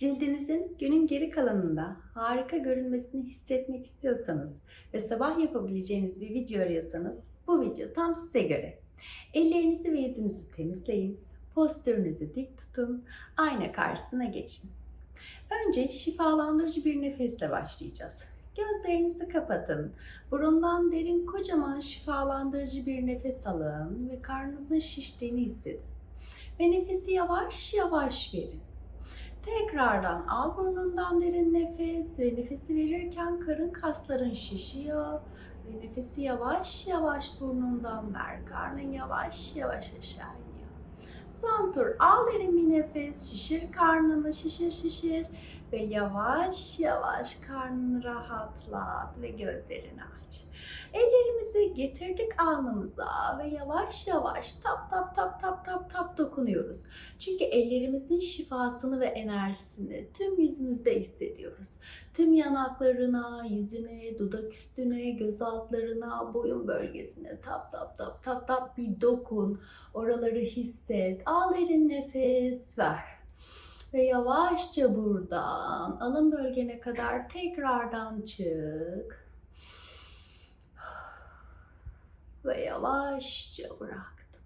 Cildinizin günün geri kalanında harika görünmesini hissetmek istiyorsanız ve sabah yapabileceğiniz bir video arıyorsanız bu video tam size göre. Ellerinizi ve yüzünüzü temizleyin, postürünüzü dik tutun, ayna karşısına geçin. Önce şifalandırıcı bir nefesle başlayacağız. Gözlerinizi kapatın. Burundan derin kocaman şifalandırıcı bir nefes alın ve karnınızın şiştiğini hissedin. Ve nefesi yavaş yavaş verin. Tekrardan al burnundan derin nefes ve nefesi verirken karın kasların şişiyor ve nefesi yavaş yavaş burnundan ver. Karnın yavaş yavaş aşağı iniyor. Son tur al derin bir nefes, şişir karnını, şişir şişir ve yavaş yavaş karnını rahatlat ve gözlerini aç. Ellerimizi getirdik alnımıza ve yavaş yavaş tap tap tap tap tap tap dokunuyoruz. Çünkü ellerimizin şifasını ve enerjisini tüm yüzümüzde hissediyoruz. Tüm yanaklarına, yüzüne, dudak üstüne, göz altlarına, boyun bölgesine tap tap tap tap tap bir dokun. Oraları hisset. Al derin nefes ver. Ve yavaşça buradan alın bölgene kadar tekrardan çık. Ve yavaşça bıraktım.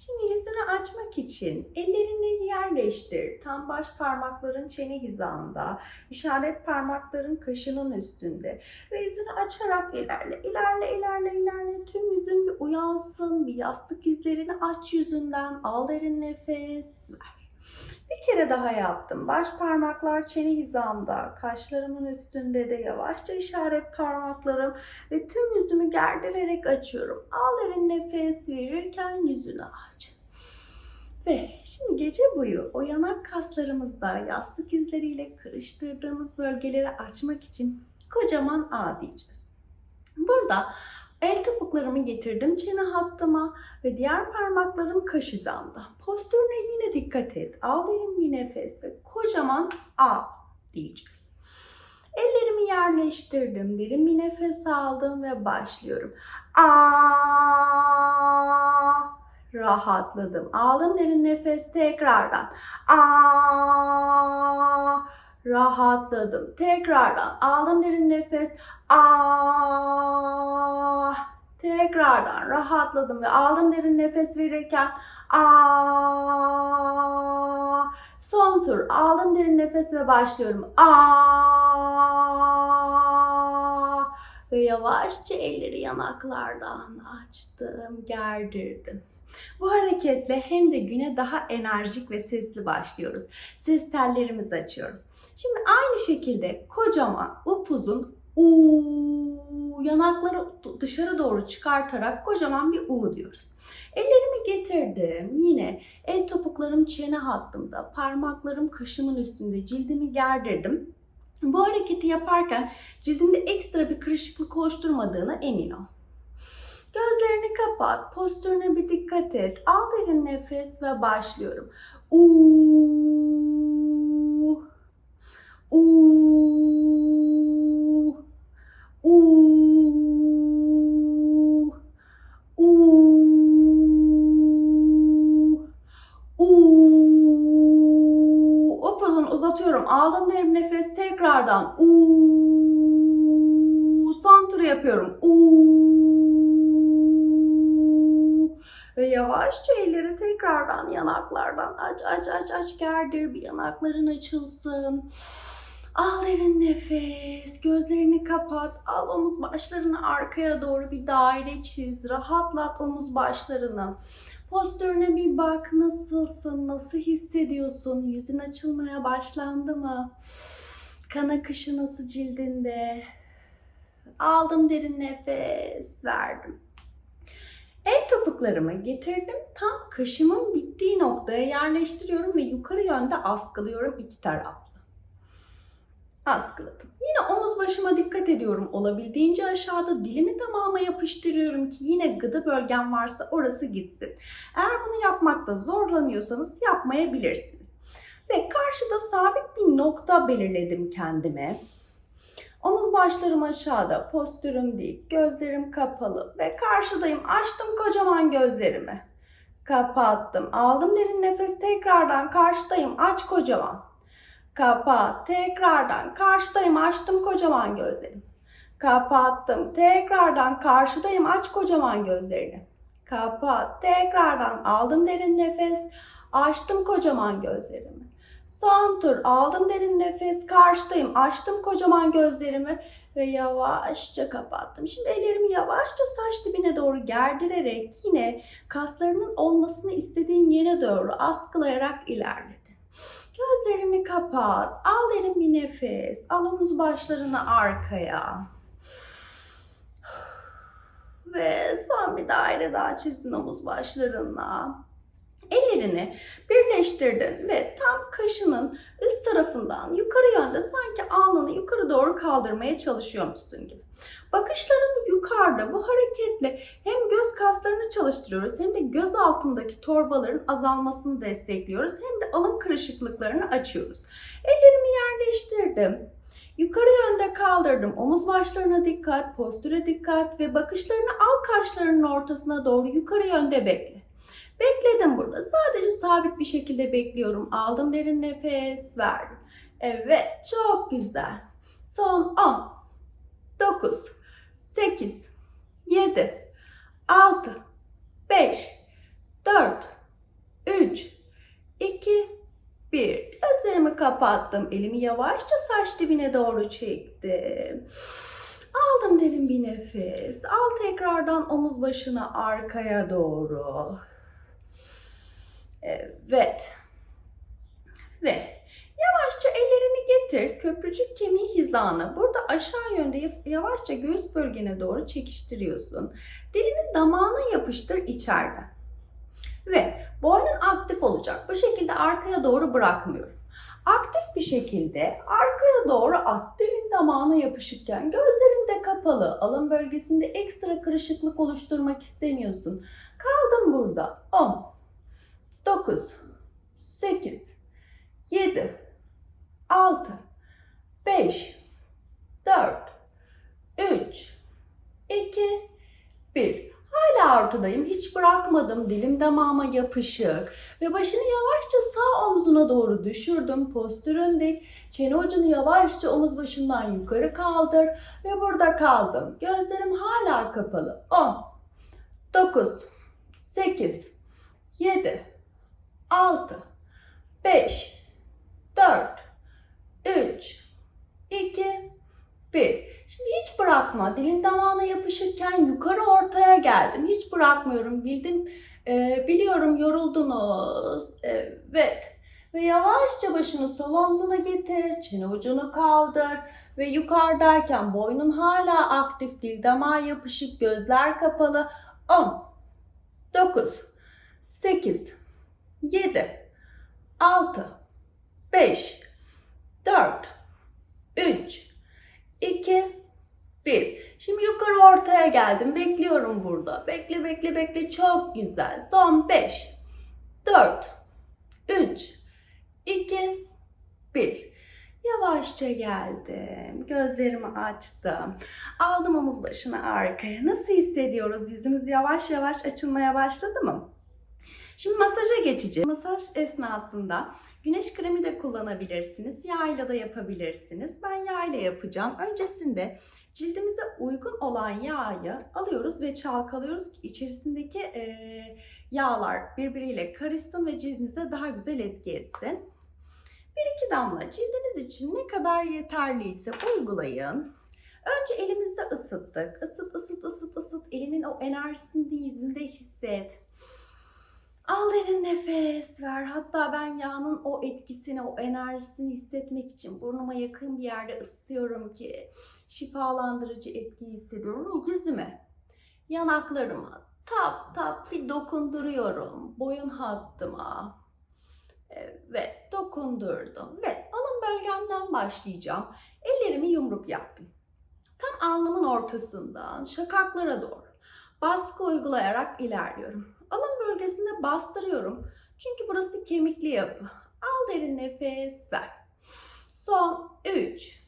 Şimdi yüzünü açmak için ellerini yerleştir. Tam baş parmakların çene hizasında, işaret parmakların kaşının üstünde. Ve yüzünü açarak ilerle, ilerle, ilerle, ilerle. Tüm yüzün bir uyansın, bir yastık izlerini aç yüzünden. Al derin nefes, ver. Bir kere daha yaptım. Baş parmaklar çene hizamda, kaşlarımın üstünde de yavaşça işaret parmaklarım ve tüm yüzümü gerdirerek açıyorum. Al derin nefes verirken yüzünü aç. Ve şimdi gece boyu o yanak kaslarımızda yastık izleriyle karıştırdığımız bölgeleri açmak için kocaman A diyeceğiz. Burada el topuklarımı getirdim çene hattıma ve diğer parmaklarım kaş hizamda. Postürüne yine dikkat et. Al derin bir nefes ve kocaman A diyeceğiz. Ellerimi yerleştirdim. Derin bir nefes aldım ve başlıyorum. A rahatladım. Aldım derin nefes tekrardan. A rahatladım. Tekrardan aldım derin nefes. A tekrardan rahatladım ve aldım derin nefes verirken A son tur aldım derin nefes ve başlıyorum. A ve yavaşça elleri yanaklardan açtım, gerdirdim. Bu hareketle hem de güne daha enerjik ve sesli başlıyoruz. Ses tellerimizi açıyoruz. Şimdi aynı şekilde kocaman upuzun U yanakları dışarı doğru çıkartarak kocaman bir U diyoruz. Ellerimi getirdim. Yine el topuklarım çene hattımda, parmaklarım kaşımın üstünde, cildimi gerdirdim. Bu hareketi yaparken cildinde ekstra bir kırışıklık oluşturmadığına emin ol. Gözlerini kapat, postürüne bir dikkat et. Al derin nefes ve başlıyorum. Uuu. Uuu. Uuu. Uuu. Uuu. Upuzun uzatıyorum. Aldım derin nefes tekrardan. Uuu. Son tur yapıyorum. Uuu. Ve yavaşça elleri tekrardan yanaklardan aç aç aç aç gerdir bir yanakların açılsın. Al derin nefes, gözlerini kapat, al omuz başlarını arkaya doğru bir daire çiz, rahatlat omuz başlarını. Postürüne bir bak nasılsın, nasıl hissediyorsun, yüzün açılmaya başlandı mı? Kan akışı nasıl cildinde? Aldım derin nefes, verdim. El topuklarımı getirdim, tam kaşımın bittiği noktaya yerleştiriyorum ve yukarı yönde askılıyorum iki taraflı askıladım. Yine omuz başıma dikkat ediyorum. Olabildiğince aşağıda dilimi tamama yapıştırıyorum ki yine gıda bölgem varsa orası gitsin. Eğer bunu yapmakta zorlanıyorsanız yapmayabilirsiniz. Ve karşıda sabit bir nokta belirledim kendime. Omuz başlarım aşağıda, postürüm dik, gözlerim kapalı ve karşıdayım. Açtım kocaman gözlerimi. Kapattım. Aldım derin nefes tekrardan karşıdayım. Aç kocaman. Kapat. Tekrardan karşıdayım. Açtım kocaman gözlerimi. Kapattım. Tekrardan karşıdayım. Aç kocaman gözlerini. Kapat. Tekrardan aldım derin nefes. Açtım kocaman gözlerimi. Son tur aldım derin nefes. Karşıdayım. Açtım kocaman gözlerimi ve yavaşça kapattım. Şimdi ellerimi yavaşça saç dibine doğru gerdirerek yine kaslarının olmasını istediğin yere doğru askılayarak ilerledin. Gözlerini kapat. Al derin bir nefes. Al omuz başlarını arkaya. Ve son bir daire daha çizdin omuz başlarınla. Ellerini birleştirdin ve tam kaşının üst tarafından yukarı yönde sanki alnını yukarı doğru kaldırmaya çalışıyormuşsun gibi. Bakışların yukarıda bu hareketle hem göz kaslarını çalıştırıyoruz hem de göz altındaki torbaların azalmasını destekliyoruz hem de alın kırışıklıklarını açıyoruz. Ellerimi yerleştirdim. Yukarı yönde kaldırdım. Omuz başlarına dikkat, postüre dikkat ve bakışlarını al kaşlarının ortasına doğru yukarı yönde bekle. Bekledim burada. Sadece sabit bir şekilde bekliyorum. Aldım derin nefes, verdim. Evet, çok güzel. Son 10, 9, 8, 7, 6, 5, 4, 3, 2, 1. Gözlerimi kapattım. Elimi yavaşça saç dibine doğru çektim. Aldım derin bir nefes. Al tekrardan omuz başını arkaya doğru. Evet. Ve yavaşça ellerini getir. Köprücük kemiği hizana. Burada aşağı yönde yavaşça göğüs bölgene doğru çekiştiriyorsun. Dilini damağına yapıştır içeriden. Ve boynun aktif olacak. Bu şekilde arkaya doğru bırakmıyorum. Aktif bir şekilde arkaya doğru at. Dilin damağına yapışıkken gözlerin de kapalı. Alın bölgesinde ekstra kırışıklık oluşturmak istemiyorsun. Kaldım burada. 10 9, 8, 7, 6, 5, 4, 3, 2, 1. Hala ortadayım. Hiç bırakmadım. Dilim damağıma yapışık. Ve başını yavaşça sağ omzuna doğru düşürdüm. Postürün dik. Çene ucunu yavaşça omuz başından yukarı kaldır. Ve burada kaldım. Gözlerim hala kapalı. 10, 9, 8, 7, 6, 5, 4, 3, 2, 1. Şimdi hiç bırakma. Dilin damağına yapışırken yukarı ortaya geldim. Hiç bırakmıyorum. Bildim, e, biliyorum yoruldunuz. Evet. Ve yavaşça başını sol omzuna getir. Çene ucunu kaldır. Ve yukarıdayken boynun hala aktif. Dil damağa yapışık. Gözler kapalı. 10, 9, 8, 7, 6, 5, 4, 3, 2, 1. Şimdi yukarı ortaya geldim. Bekliyorum burada. Bekle bekle bekle. Çok güzel. Son 5, 4, 3, 2, 1. Yavaşça geldim. Gözlerimi açtım. Aldım omuz başını arkaya. Nasıl hissediyoruz? Yüzümüz yavaş yavaş açılmaya başladı mı? Şimdi masaja geçeceğiz. Masaj esnasında güneş kremi de kullanabilirsiniz. Yağ da yapabilirsiniz. Ben yağ ile yapacağım. Öncesinde cildimize uygun olan yağı alıyoruz ve çalkalıyoruz ki içerisindeki yağlar birbiriyle karışsın ve cildinize daha güzel etki etsin. Bir iki damla cildiniz için ne kadar yeterliyse uygulayın. Önce elimizde ısıttık. Isıt, ısıt, ısıt, ısıt. Elimin o enerjisini yüzünde hisset. Al derin nefes ver. Hatta ben yağın o etkisini, o enerjisini hissetmek için burnuma yakın bir yerde ısıtıyorum ki şifalandırıcı etkiyi hissediyorum. Yüzüme, yanaklarıma tap tap bir dokunduruyorum. Boyun hattıma. Evet, dokundurdum. Ve alın bölgemden başlayacağım. Ellerimi yumruk yaptım. Tam alnımın ortasından şakaklara doğru baskı uygulayarak ilerliyorum. Alın bölgesinde bastırıyorum. Çünkü burası kemikli yapı. Al derin nefes ver. Son 3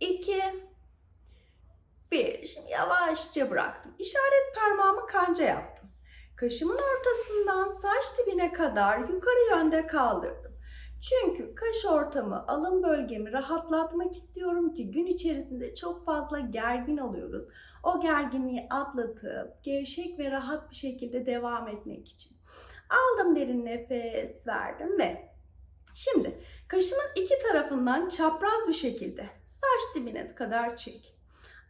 2 1. Şimdi yavaşça bıraktım. İşaret parmağımı kanca yaptım. Kaşımın ortasından saç dibine kadar yukarı yönde kaldırdım. Çünkü kaş ortamı, alın bölgemi rahatlatmak istiyorum ki gün içerisinde çok fazla gergin oluyoruz. O gerginliği atlatıp gevşek ve rahat bir şekilde devam etmek için. Aldım derin nefes verdim ve şimdi kaşımın iki tarafından çapraz bir şekilde saç dibine kadar çek.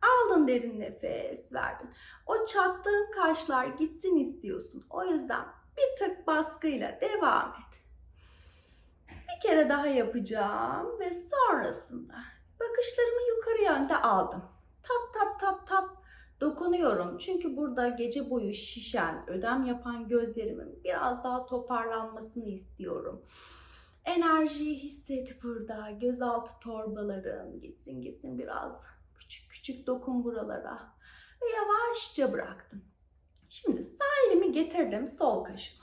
Aldın derin nefes verdin. O çattığın kaşlar gitsin istiyorsun. O yüzden bir tık baskıyla devam et. Bir kere daha yapacağım ve sonrasında bakışlarımı yukarı yönde aldım. Tap tap tap tap dokunuyorum. Çünkü burada gece boyu şişen, ödem yapan gözlerimin biraz daha toparlanmasını istiyorum. Enerjiyi hisset burada. Gözaltı torbaların gitsin gitsin biraz. Küçük küçük dokun buralara. Ve yavaşça bıraktım. Şimdi sağ elimi getirdim sol kaşıma.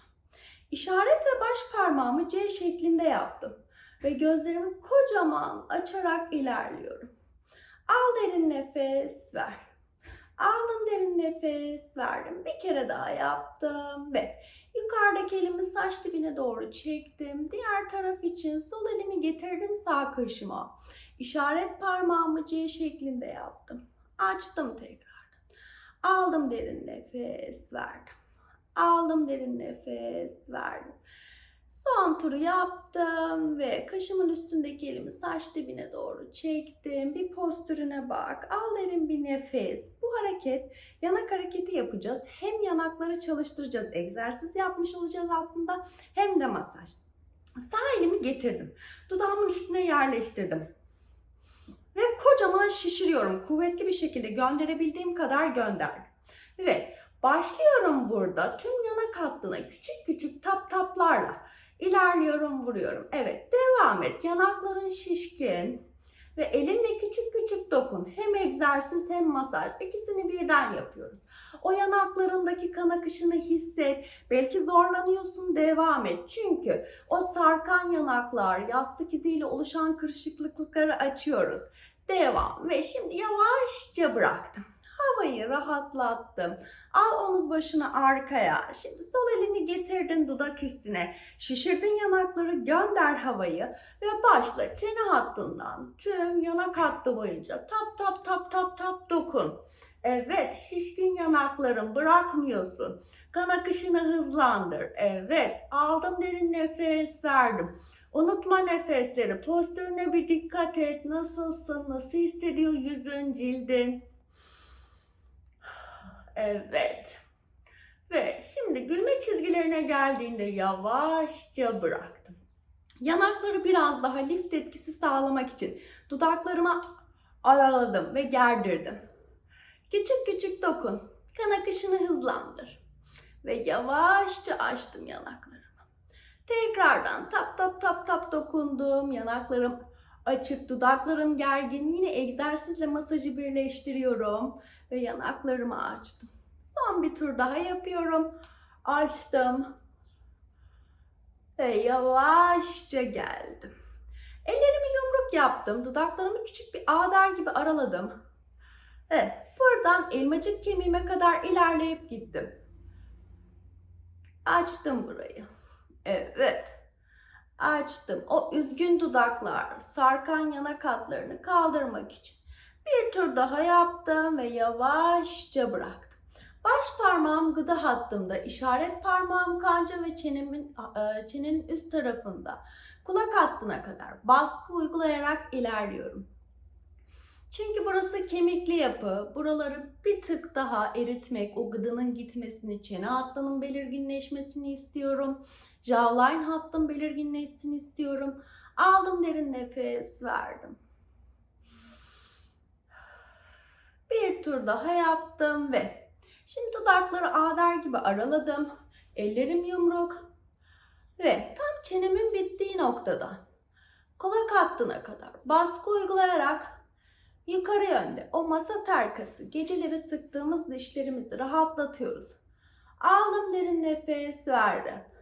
İşaret ve baş parmağımı C şeklinde yaptım. Ve gözlerimi kocaman açarak ilerliyorum. Al derin nefes ver. Aldım derin nefes verdim. Bir kere daha yaptım ve yukarıdaki elimi saç dibine doğru çektim. Diğer taraf için sol elimi getirdim sağ kaşıma. İşaret parmağımı C şeklinde yaptım. Açtım tekrardan. Aldım derin nefes verdim. Aldım derin nefes verdim. Son turu yaptım ve kaşımın üstündeki elimi saç dibine doğru çektim. Bir postürüne bak. Al derin bir nefes. Bu hareket yanak hareketi yapacağız. Hem yanakları çalıştıracağız. Egzersiz yapmış olacağız aslında. Hem de masaj. Sağ elimi getirdim. Dudağımın üstüne yerleştirdim. Ve kocaman şişiriyorum. Kuvvetli bir şekilde gönderebildiğim kadar gönderdim. Ve başlıyorum burada tüm yanak hattına küçük küçük tap taplarla ilerliyorum vuruyorum. Evet devam et. Yanakların şişkin ve elinle küçük küçük dokun. Hem egzersiz hem masaj. İkisini birden yapıyoruz. O yanaklarındaki kan akışını hisset. Belki zorlanıyorsun devam et. Çünkü o sarkan yanaklar, yastık iziyle oluşan kırışıklıkları açıyoruz. Devam ve şimdi yavaşça bıraktım. Havayı rahatlattım. Al omuz başını arkaya. Şimdi sol elini getirdin dudak üstüne. Şişirdin yanakları gönder havayı ve başla çene hattından tüm yanak hattı boyunca tap tap tap tap tap dokun. Evet şişkin yanakların bırakmıyorsun. Kan akışını hızlandır. Evet aldım derin nefes verdim. Unutma nefesleri. Postürüne bir dikkat et. Nasılsın? Nasıl hissediyor yüzün, cildin? Evet. Ve şimdi gülme çizgilerine geldiğinde yavaşça bıraktım. Yanakları biraz daha lift etkisi sağlamak için dudaklarıma araladım ve gerdirdim. Küçük küçük dokun. Kan akışını hızlandır. Ve yavaşça açtım yanaklarımı. Tekrardan tap tap tap tap dokundum. Yanaklarım açık, dudaklarım gergin. Yine egzersizle masajı birleştiriyorum ve yanaklarımı açtım. Son bir tur daha yapıyorum. Açtım. Ve yavaşça geldim. Ellerimi yumruk yaptım. Dudaklarımı küçük bir ağlar gibi araladım. Evet, buradan elmacık kemiğime kadar ilerleyip gittim. Açtım burayı. Evet. Açtım. O üzgün dudaklar, sarkan yanak hatlarını kaldırmak için. Bir tur daha yaptım ve yavaşça bıraktım. Baş parmağım gıda hattımda, işaret parmağım kanca ve çenemin, e, çenenin üst tarafında. Kulak hattına kadar baskı uygulayarak ilerliyorum. Çünkü burası kemikli yapı. Buraları bir tık daha eritmek, o gıdanın gitmesini, çene hattının belirginleşmesini istiyorum. Jawline hattın belirginleşsin istiyorum. Aldım derin nefes, verdim. Bir tur daha yaptım ve şimdi dudakları ağlar gibi araladım. Ellerim yumruk ve tam çenemin bittiği noktadan kulak hattına kadar baskı uygulayarak yukarı yönde o masa terkası geceleri sıktığımız dişlerimizi rahatlatıyoruz. Aldım derin nefes verdim.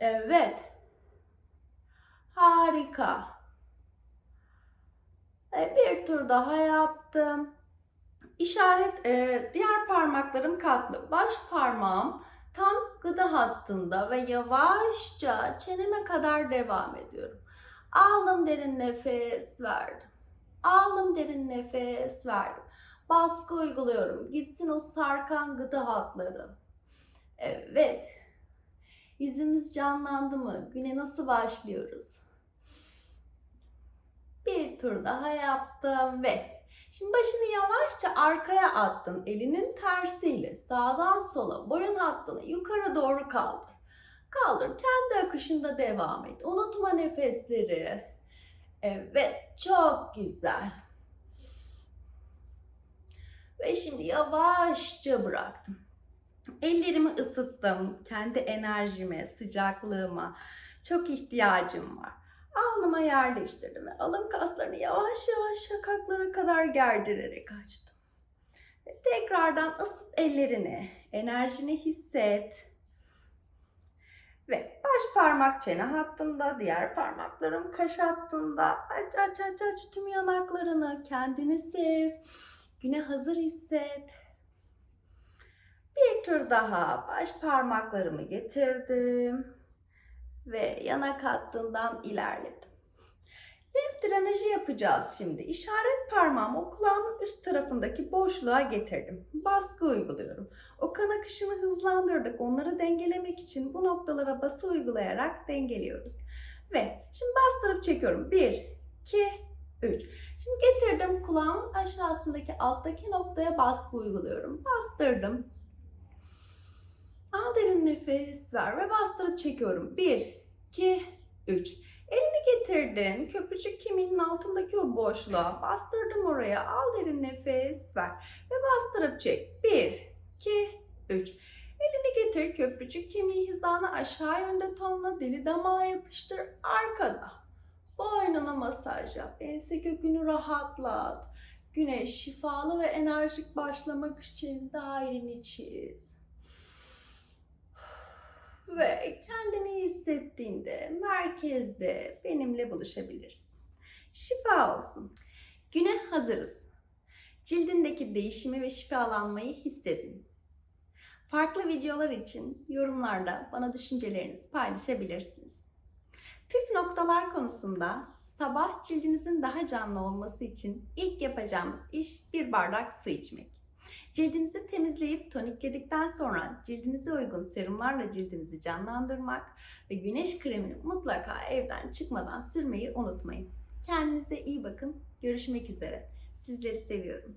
Evet. Harika. E, bir tur daha yaptım. İşaret e, diğer parmaklarım katlı. Baş parmağım tam gıda hattında ve yavaşça çeneme kadar devam ediyorum. Aldım derin nefes verdim. Aldım derin nefes verdim. Baskı uyguluyorum. Gitsin o sarkan gıda hatları. Evet. Yüzümüz canlandı mı? Güne nasıl başlıyoruz? Bir tur daha yaptım ve şimdi başını yavaşça arkaya attın. Elinin tersiyle sağdan sola boyun hattını yukarı doğru kaldır. Kaldır. Kendi akışında devam et. Unutma nefesleri. Evet, çok güzel. Ve şimdi yavaşça bıraktım. Ellerimi ısıttım. Kendi enerjime, sıcaklığıma çok ihtiyacım var. Alnıma yerleştirdim ve alın kaslarını yavaş yavaş şakaklara kadar gerdirerek açtım. Ve tekrardan ısıt ellerini, enerjini hisset. Ve baş parmak çene hattında, diğer parmaklarım kaş hattında. Aç aç aç aç tüm yanaklarını, kendini sev. Güne hazır hisset. Bir tur daha baş parmaklarımı getirdim ve yanak hattından ilerledim. Lenf drenajı yapacağız şimdi. İşaret parmağımı kulağımın üst tarafındaki boşluğa getirdim. Baskı uyguluyorum. O kan akışını hızlandırdık. Onları dengelemek için bu noktalara bası uygulayarak dengeliyoruz. Ve şimdi bastırıp çekiyorum. 1, 2, 3. Şimdi getirdim kulağımın aşağısındaki alttaki noktaya baskı uyguluyorum. Bastırdım. Al derin nefes ver ve bastırıp çekiyorum. 1, 2, 3. Elini getirdin. Köprücük kemiğinin altındaki o boşluğa bastırdım oraya. Al derin nefes ver ve bastırıp çek. 1, 2, 3. Elini getir. Köprücük kemiği hizanı aşağı yönde tonla dili damağa yapıştır. Arkada. Boynuna masaj yap. Ense kökünü rahatlat. Güneş şifalı ve enerjik başlamak için daireni çiz. Ve kendini iyi hissettiğinde merkezde benimle buluşabilirsin. Şifa olsun. Güne hazırız. Cildindeki değişimi ve şifalanmayı hissedin. Farklı videolar için yorumlarda bana düşüncelerinizi paylaşabilirsiniz. Püf noktalar konusunda sabah cildinizin daha canlı olması için ilk yapacağımız iş bir bardak su içmek. Cildinizi temizleyip tonikledikten sonra cildinize uygun serumlarla cildinizi canlandırmak ve güneş kremini mutlaka evden çıkmadan sürmeyi unutmayın. Kendinize iyi bakın. Görüşmek üzere. Sizleri seviyorum.